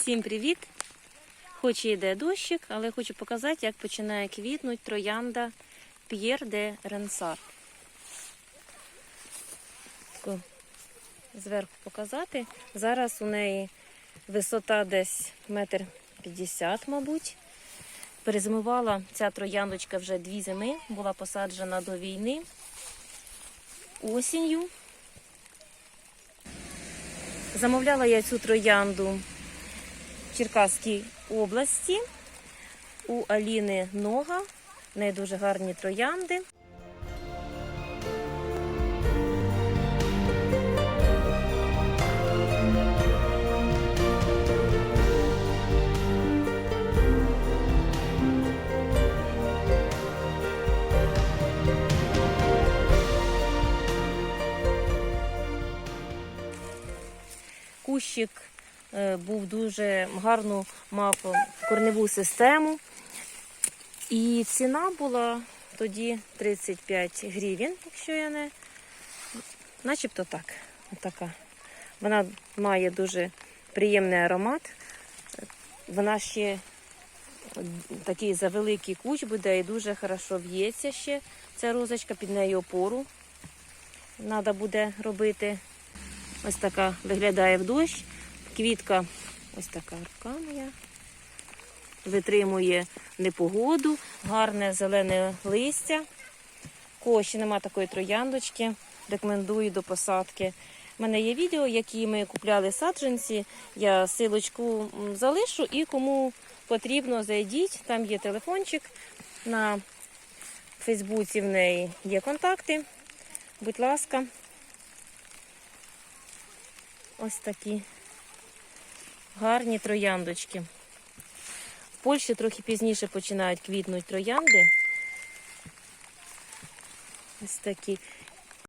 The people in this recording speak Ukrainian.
Всім привіт! Хоч і йде дощик, але хочу показати, як починає квітнути троянда П'єр де Ренсар. Зверху показати. Зараз у неї висота десь метр п'ятдесят, мабуть. Перезимувала ця трояндочка вже дві зими, була посаджена до війни осінню. Замовляла я цю троянду Черкаській області у Аліни Нога. В неї дуже гарні троянди. Кущик був дуже гарну, мав корневу систему. І ціна була тоді 35 гривень, якщо я не. Начебто так. Отака. Вона має дуже приємний аромат. Вона ще такий завеликий кущ буде і дуже хорошо в'ється ще ця розочка, під нею опору. Треба буде робити. Ось така виглядає в дощ. Квітка ось така рука. Витримує непогоду, гарне зелене листя. Кого ще нема такої трояндочки, рекомендую до посадки. У мене є відео, які ми купляли саджанці. Я силочку залишу і кому потрібно, зайдіть. Там є телефончик. На Фейсбуці в неї є контакти. Будь ласка. Ось такі гарні трояндочки. В Польщі трохи пізніше починають квітнути троянди. Ось такі.